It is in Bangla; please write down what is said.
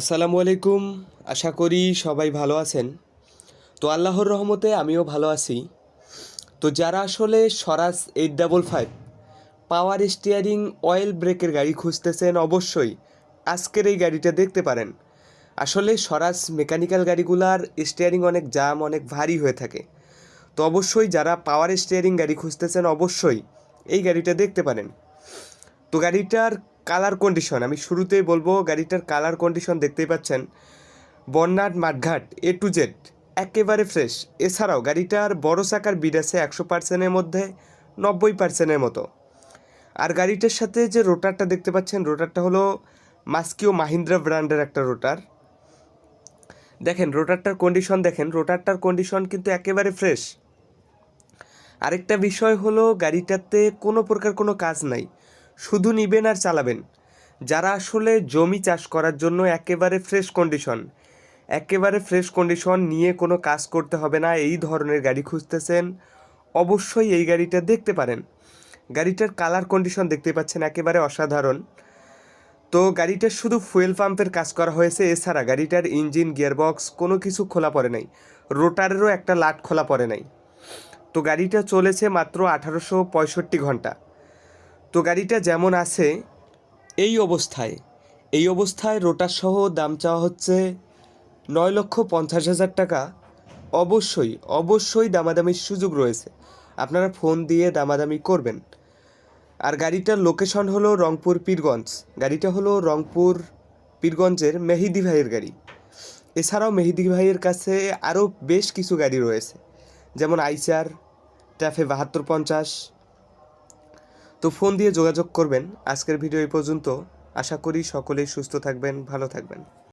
আসসালামু আলাইকুম। আশা করি সবাই ভালো আছেন। তো আল্লাহর রহমতে আমিও ভালো আছি। তো যারা আসলে Swaraj eight double five power steering oil ব্রেকের গাড়ি খুঁজতেছেন, অবশ্যই আজকের এই গাড়িটা দেখতে পারেন। আসলে স্বরাজ মেকানিক্যাল গাড়িগুলার স্টিয়ারিং অনেক জাম অনেক ভারী হয়ে থাকে। তো অবশ্যই যারা পাওয়ার স্টিয়ারিং গাড়ি খুঁজতেছেন, অবশ্যই এই গাড়িটা দেখতে পারেন। তো গাড়িটার কালার কন্ডিশন, আমি শুরুতেই বলব গাড়িটার কালার কন্ডিশন দেখতেই পাচ্ছেন। বন্যাট মাঠঘাট এ টু জেড একেবারে ফ্রেশ এছাড়াও গাড়িটার বড় চাকার বিড আছে একশো পার্সেন্টের মধ্যে, নব্বই পার্সেন্টের মতো। আর গাড়িটার সাথে যে রোটারটা দেখতে পাচ্ছেন রোটারটা হলো মাস্কিও মাহিন্দ্রা ব্র্যান্ডের একটা রোটার দেখেন রোটারটার কন্ডিশন দেখেন রোটারটার কন্ডিশন কিন্তু একেবারে ফ্রেশ আরেকটা বিষয় হলো গাড়িটাতে কোনো প্রকার কোনো কাজ নাই। শুধু নিবেন আর চালাবেন। যারা আসলে জমি চাষ করার জন্য একেবারে ফ্রেশ কন্ডিশন একেবারে ফ্রেশ কন্ডিশন নিয়ে কোনো কাজ করতে হবে না, এই ধরনের গাড়ি খুঁজতেছেন, অবশ্যই এই গাড়িটা দেখতে পারেন। গাড়িটার কালার কন্ডিশন দেখতে পাচ্ছেন একেবারে অসাধারণ। তো গাড়িটার শুধু ফুয়েল পাম্পের কাজ করা হয়েছে, এছাড়া গাড়িটার ইঞ্জিন গিয়ারবক্স কোনো কিছু খোলা পড়ে নাই, রোটারেরও একটা লাট খোলা পড়ে নাই। তো গাড়িটা চলেছে মাত্র আঠারোশো পঁয়ষট্টি ঘণ্টা। তো গাড়িটা যেমন আছে, এই অবস্থায়। এই অবস্থায় রোটার সহ দাম চাওয়া হচ্ছে নয় লক্ষ পঞ্চাশ হাজার টাকা। অবশ্যই অবশ্যই দামাদামির সুযোগ রয়েছে। আপনারা ফোন দিয়ে দামাদামি করবেন। আর গাড়িটার লোকেশন হলো রংপুর পীরগঞ্জ। গাড়িটা হলো রংপুর পীরগঞ্জের মেহিদি ভাইয়ের গাড়ি। এছাড়াও মেহিদি ভাইয়ের কাছে আরও বেশ কিছু গাড়ি রয়েছে। যেমন আইচার ট্যাফে বাহাত্তর পঞ্চাশ তো ফোন দিয়ে যোগাযোগ করবেন। আজকের ভিডিও এই পর্যন্ত। আশা করি সকলেই সুস্থ থাকবেন, ভালো থাকবেন।